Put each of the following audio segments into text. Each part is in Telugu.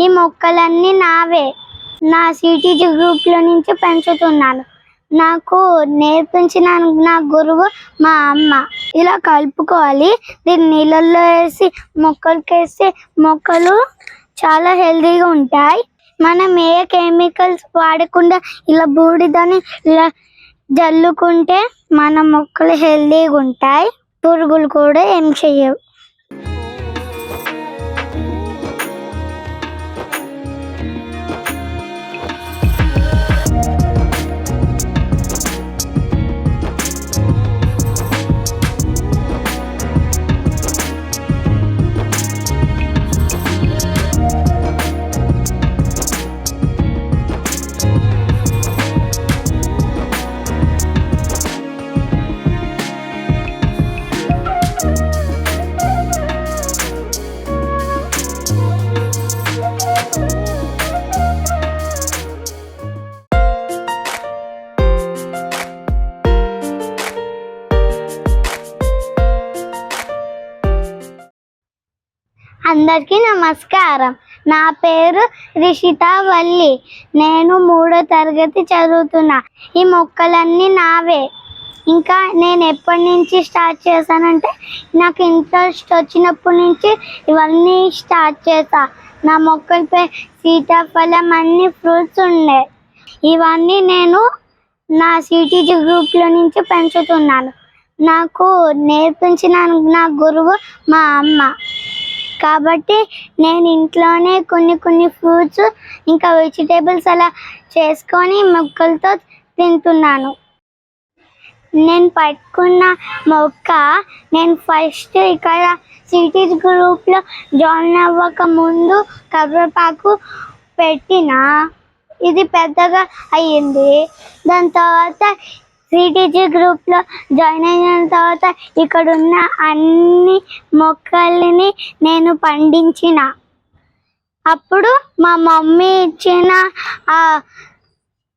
ఈ మొక్కలన్నీ నావే. నా సిటీజీ గ్రూప్లో నుంచి పెంచుతున్నాను. నాకు నేర్పించిన నా గురువు మా అమ్మ. ఇలా కలుపుకోవాలి. దీన్ని నీళ్ళల్లో వేసి మొక్కలకి వేస్తే మొక్కలు చాలా హెల్తీగా ఉంటాయి. మనం ఏ కెమికల్స్ వాడకుండా ఇలా బూడిదని ఇలా జల్లుకుంటే మన మొక్కలు హెల్తీగా ఉంటాయి. పురుగులు కూడా ఏం చెయ్యవు. అందరికీ నమస్కారం. నా పేరు రిషిత వల్లి. నేను మూడో తరగతి చదువుతున్నా. ఈ మొక్కలన్నీ నావే. ఇంకా నేను ఎప్పటి నుంచి స్టార్ట్ చేశానంటే నాకు ఇంట్రెస్ట్ వచ్చినప్పటి నుంచి ఇవన్నీ స్టార్ట్ చేశా. నా మొక్కలపై సీతాఫలం అన్ని ఫ్రూట్స్ ఉండే. ఇవన్నీ నేను నా సిటీజీ గ్రూప్లో నుంచి పెంచుతున్నాను. నాకు నేర్పించిన నా గురువు మా అమ్మ. కాబట్టి నేను ఇంట్లోనే కొన్ని కొన్ని ఫ్రూట్స్ ఇంకా వెజిటేబుల్స్ అలా చేసుకొని మొక్కలతో తింటున్నాను. నేను పట్టుకున్న మొక్క నేను ఫస్ట్ ఇక్కడ సిటీస్ గ్రూప్లో జాయిన్ అవ్వక ముందు కరివేపాకు పెట్టిన. ఇది పెద్దగా అయ్యింది. దాని తర్వాత సిటీజీ గ్రూప్లో జాయిన్ అయిన తర్వాత ఇక్కడ ఉన్న అన్ని మొక్కల్ని నేను పండించిన. అప్పుడు మా మమ్మీ ఇచ్చిన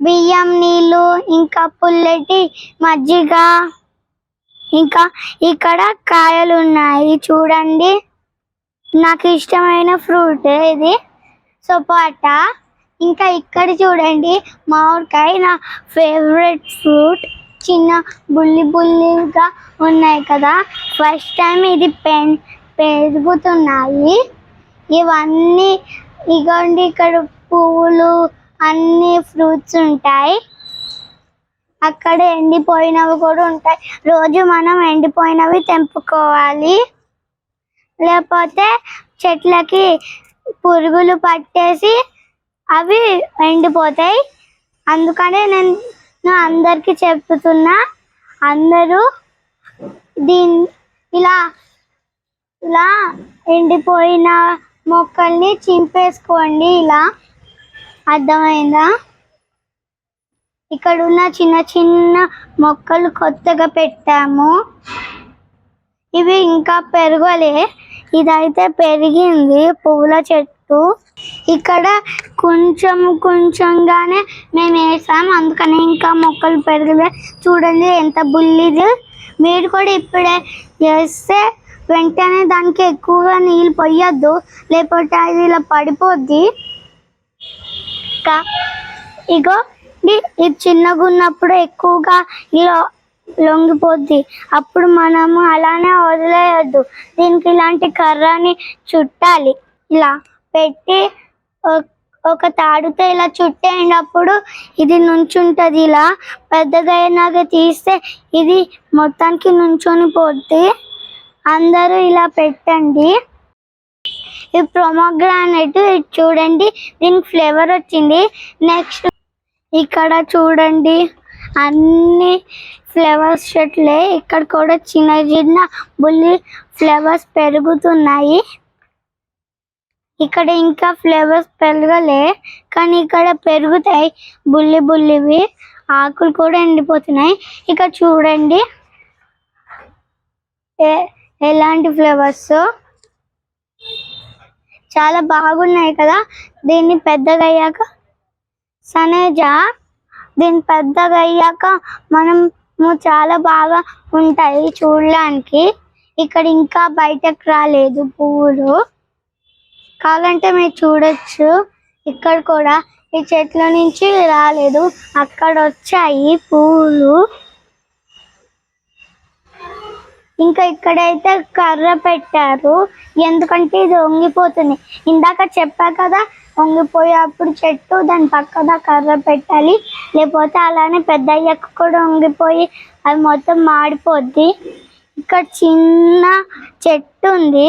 బియ్యం నీళ్ళు ఇంకా పుల్లటి మజ్జిగ ఇంకా ఇక్కడ కాయలు ఉన్నాయి. చూడండి. నాకు ఇష్టమైన ఫ్రూట్ ఇది. సపోటా. ఇంకా ఇక్కడ చూడండి. మామిడికాయ నా ఫేవరెట్ ఫ్రూట్. చిన్న బుల్లి బుల్లిగా ఉన్నాయి కదా. ఫస్ట్ టైం ఇది పెన్ పెరుగుతున్నాయి. ఇవన్నీ ఇగోండి ఇక్కడ పువ్వులు అన్ని ఫ్రూట్స్ ఉంటాయి. అక్కడ ఎండిపోయినవి కూడా ఉంటాయి. రోజు మనం ఎండిపోయినవి తెంపుకోవాలి. లేకపోతే చెట్లకి పురుగులు పట్టేసి అవి ఎండిపోతాయి. అందుకనే నేను అందరికీ చెప్తున్నా అందరూ దీని ఇలా ఇలా ఎండిపోయిన మొక్కల్ని చింపేసుకోండి ఇలా. అర్థమైందా? ఇక్కడ ఉన్న చిన్న చిన్న మొక్కలు కొత్తగా పెట్టాము. ఇవి ఇంకా పెరగలే. ఇదైతే పెరిగింది పువ్వుల చెట్టు. ఇక్కడ కొంచెం కొంచెంగానే మేము వేసాం అందుకని ఇంకా మొక్కలు పెరగలే చూడండి ఎంత బుల్లిది మీరు కూడా ఇప్పుడే వేస్తే వెంటనే దానికి ఎక్కువగా నీళ్ళు పోయొద్దు. లేకపోతే అది ఇలా పడిపోద్ది. ఇంకా ఇగో ఇది ఇది చిన్నగా ఉన్నప్పుడు ఎక్కువగా ఇలా లొంగిపోద్ది. అప్పుడు మనము అలానే వదిలేయద్దు. దీనికి ఇలాంటి కర్రని చుట్టాలి. ఇలా. పెట్టి ఒక- ఒక తాడుతో ఇలా చుట్టేటప్పుడు ఇది నుంచుంటది ఇలా. పెద్దగా అయినాక తీస్తే ఇది మొత్తానికి నుంచొని పోద్ది. అందరూ ఇలా పెట్టండి. ఈ ప్రొమోగ్రానైట్ ఇది చూడండి దీనికి ఫ్లేవర్ వచ్చింది. నెక్స్ట్ ఇక్కడ చూడండి అన్ని ఫ్లేవర్స్ చెట్లే. ఇక్కడ కూడా చిన్న చిన్న బుల్లి ఫ్లేవర్స్ పెరుగుతున్నాయి. ఇక్కడ ఇంకా ఫ్లేవర్స్ పెరగలే కానీ ఇక్కడ పెరుగుతాయి. బుల్లి బుల్లివి. ఆకులు కూడా ఎండిపోతున్నాయి. ఇక చూడండి. ఎలాంటి ఫ్లేవర్స్? చాలా బాగున్నాయి కదా. దీన్ని పెద్దగా అయ్యాక సనేజా దీన్ని పెద్దగా అయ్యాక మనం చాలా బాగా ఉంటాయి చూడడానికి. ఇక్కడ ఇంకా బయటకు రాలేదు పువ్వులు. కావాలంటే మీరు చూడొచ్చు. ఇక్కడ కూడా ఈ చెట్ల నుంచి రాలేదు. అక్కడ వచ్చాయి పూలు. ఇంకా ఇక్కడైతే కర్ర పెట్టారు. ఎందుకంటే ఇది వంగిపోతుంది. ఇందాక చెప్పా కదా వంగిపోయేప్పుడు చెట్టు దాని పక్కన కర్ర పెట్టాలి. లేకపోతే అలానే పెద్ద అయ్యాక కూడా వంగిపోయి అది మొత్తం మాడిపోద్ది. ఇక్కడ చిన్న చెట్టు ఉంది.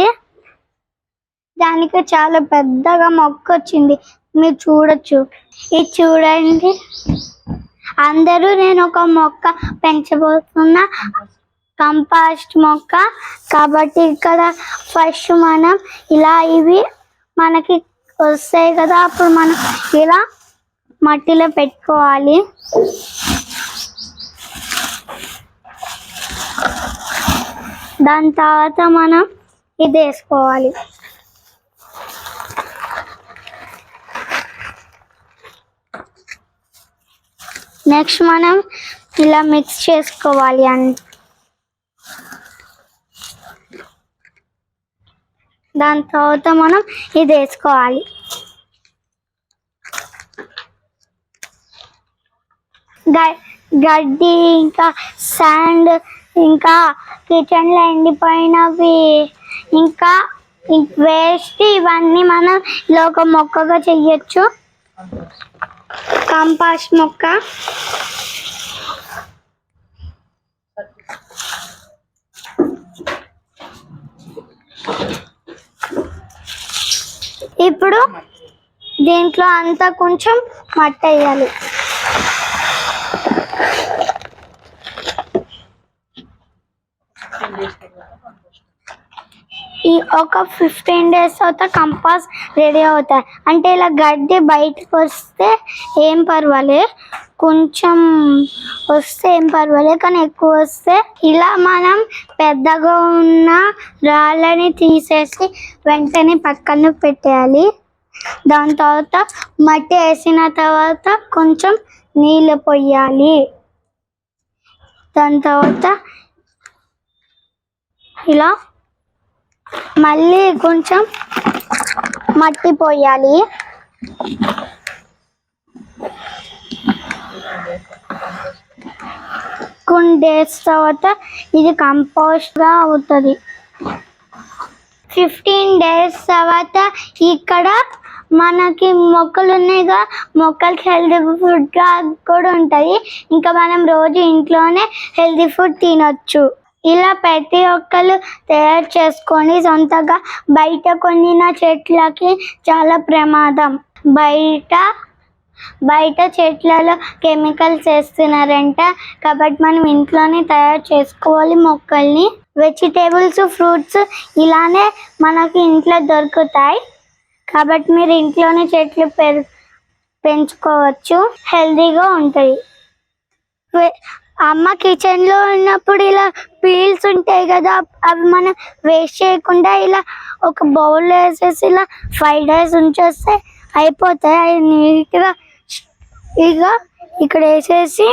దానికి చాలా పెద్దగా మొక్క వచ్చింది మీరు చూడొచ్చు. ఇది చూడండి. అందరూ నేను ఒక మొక్క పెంచబోతున్నా. కంపాస్ట్ మొక్క. కాబట్టి ఇక్కడ ఫస్ట్ మనం ఇలా ఇవి మనకి వస్తాయి కదా. అప్పుడు మనం ఇలా మట్టిలో పెట్టుకోవాలి. దాని తర్వాత మనం ఇది వేసుకోవాలి. నెక్స్ట్ మనం ఇలా మిక్స్ చేసుకోవాలి అని దాని తర్వాత మనం ఇది వేసుకోవాలి. గ- గడ్డి ఇంకా శాండ్ ఇంకా కిచెన్లో ఎండిపోయినవి ఇంకా వేస్ట్ ఇవన్నీ మనం ఇలా ఒక మొక్కగా చెయ్యొచ్చు. కంపాస్ట్ మొక్క. ఇప్పుడు దీంట్లో అంతా కొంచెం మట్టి వేయాలి ఈ ఒక ఫిఫ్టీన్ డేస్ తర్వాత కంపాస్ రెడీ అవుతాయి. అంటే ఇలా గడ్డి బయటకు వస్తే ఏం పర్వాలే కొంచెం వస్తే ఏం పర్వాలేదు. కానీ ఎక్కువ వస్తే ఇలా మనం పెద్దగా ఉన్న రాళ్ళని తీసేసి వెంటనే పక్కన పెట్టేయాలి. దాని తర్వాత మట్టి వేసిన తర్వాత కొంచెం నీళ్ళు పోయాలి. దాని తర్వాత ఇలా మళ్ళీ కొంచెం మట్టి పోయాలి. కొన్ని డేస్ తర్వాత ఇది కంపోస్ట్గా అవుతుంది. ఫిఫ్టీన్ డేస్ తర్వాత ఇక్కడ మనకి మొక్కలు ఉన్నాయిగా మొక్కలకి హెల్తీ ఫుడ్గా కూడా ఉంటుంది. ఇంకా మనం రోజు ఇంట్లోనే హెల్తీ ఫుడ్ తినొచ్చు. ఇలా ప్రతి ఒక్కరు తయారు చేసుకొని సొంతగా బయట కొనిన చెట్లకి చాలా ప్రమాదం. బయట బయట చెట్లలో కెమికల్స్ వేస్తున్నారంట. కాబట్టి మనం ఇంట్లోనే తయారు చేసుకోవాలి మొక్కల్ని. వెజిటేబుల్స్ ఫ్రూట్స్ ఇలానే మనకి ఇంట్లో దొరుకుతాయి. కాబట్టి మీరు ఇంట్లోనే చెట్లు పెంచుకోవచ్చు. హెల్తీగా ఉంటాయి అమ్మ కిచెన్లో ఉన్నప్పుడు ఇలా పీల్స్ ఉంటాయి కదా అవి మనం వేస్ట్ చేయకుండా ఇలా ఒక బౌల్ వేసేసి ఇలా ఫైవ్ రైస్ ఉంచేస్తే అయిపోతాయి. అవి నీట్గా ఇక ఇక్కడ వేసేసి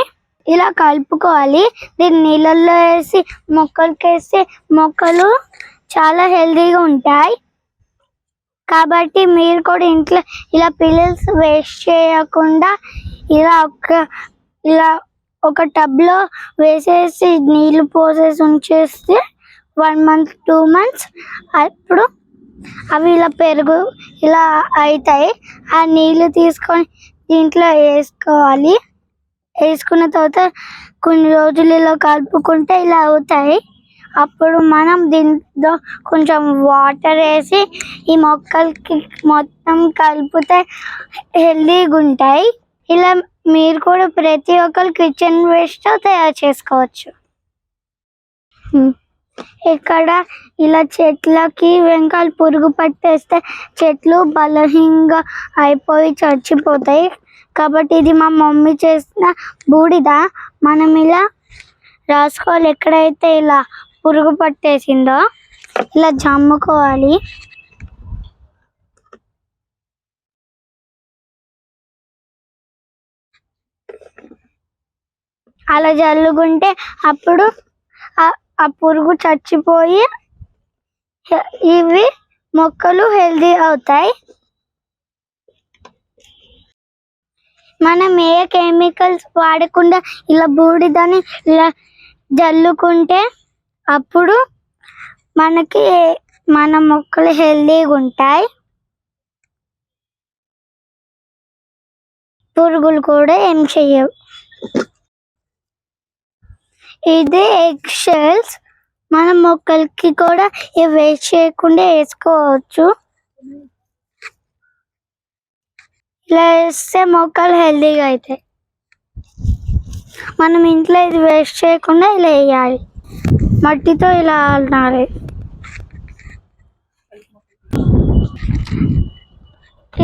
ఇలా కలుపుకోవాలి. దీన్ని నీళ్ళల్లో వేసి మొక్కలకి వేస్తే మొక్కలు చాలా హెల్తీగా ఉంటాయి. కాబట్టి మీరు కూడా ఇంట్లో ఇలా పిల్లల్స్ వేస్ట్ చేయకుండా ఇలా ఒక ఇలా ఒక టబ్లో వేసేసి నీళ్ళు పోసేసి ఉంచేస్తే వన్ మంత్ టూ మంత్స్ అప్పుడు అవి ఇలా పెరుగు ఇలా అవుతాయి ఆ నీళ్ళు తీసుకొని దీంట్లో వేసుకోవాలి. వేసుకున్న తర్వాత కొన్ని రోజులు ఇలా కలుపుకుంటే ఇలా అవుతాయి. అప్పుడు మనం దీంట్లో కొంచెం వాటర్ వేసి ఈ మొక్కలకి మొత్తం కలిపితే హెల్దీగా ఉంటాయి. ఇలా మీరు కూడా ప్రతి ఒక్కరు కిచెన్ వేస్ట్ తయారు చేసుకోవచ్చు. ఇక్కడ ఇలా చెట్లకి వెంకాయలు పురుగు పట్టేస్తే చెట్లు బలహీనంగా అయిపోయి చచ్చిపోతాయి. కాబట్టి ఇది మా మమ్మీ చేసిన బూడిద. మనం ఇలా రాసుకోవాలి. ఎక్కడైతే ఇలా పురుగు పట్టేసిందో ఇలా జమ్ముకోవాలి. అలా జల్లుకుంటే అప్పుడు ఆ- ఆ పురుగు చచ్చిపోయి ఇవి మొక్కలు హెల్దీ అవుతాయి. మనం ఏ కెమికల్స్ వాడకుండా ఇలా బూడిదని ఇలా జల్లుకుంటే అప్పుడు మనకి మన మొక్కలు హెల్దీగా ఉంటాయి. పురుగులు కూడా ఏం చెయ్యవు. ఇది ఎగ్ షెల్స్. మన మొక్కలకి కూడా ఇవి వేస్ట్ చేయకుండా వేసుకోవచ్చు. ఇలా వేస్తే మొక్కలు హెల్దీగా అవుతాయి మనం ఇంట్లో ఇది వేస్ట్ చేయకుండా ఇలా వేయాలి. మట్టితో ఇలా అల్లాలి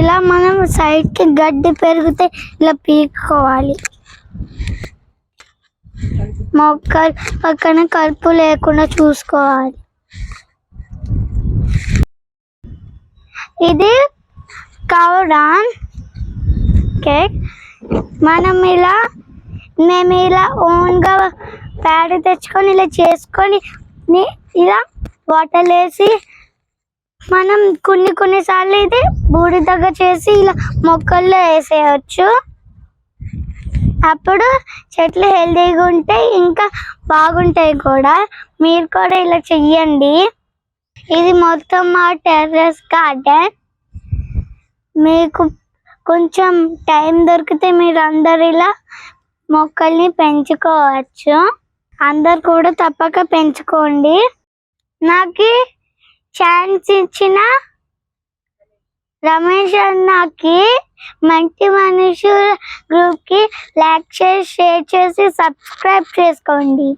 ఇలా మనం సైడ్కి గడ్డి పెరిగితే ఇలా పీక్కోవాలి. మొక్క పక్కన కలుపు లేకుండా చూసుకోవాలి. ఇది కౌడాన్ కేక్. మనం ఇలా మేము ఇలా ఓన్గా ప్యాడ్ తెచ్చుకొని ఇలా చేసుకొని ఇలా వాటర్ వేసి మనం కొన్ని కొన్నిసార్లు ఇది బూడిదగా చేసి ఇలా మొక్కల్లో వేసేయచ్చు. అప్పుడు చెట్లు హెల్తీగా ఉంటాయి ఇంకా బాగుంటాయి కూడా. మీరు కూడా ఇలా చెయ్యండి. ఇది మొత్తం మా టెర్రస్ గార్డెన్. మీకు కొంచెం టైం దొరికితే మీరు అందరు ఇలా మొక్కల్ని పెంచుకోవచ్చు. అందరు కూడా తప్పక పెంచుకోండి. నాకు ఛాన్స్ ఇచ్చిన రమేష్ అన్నకి మంచి మనుషుల గ్రూప్కి లైక్ చేసి షేర్ చేసి సబ్స్క్రైబ్ చేసుకోండి.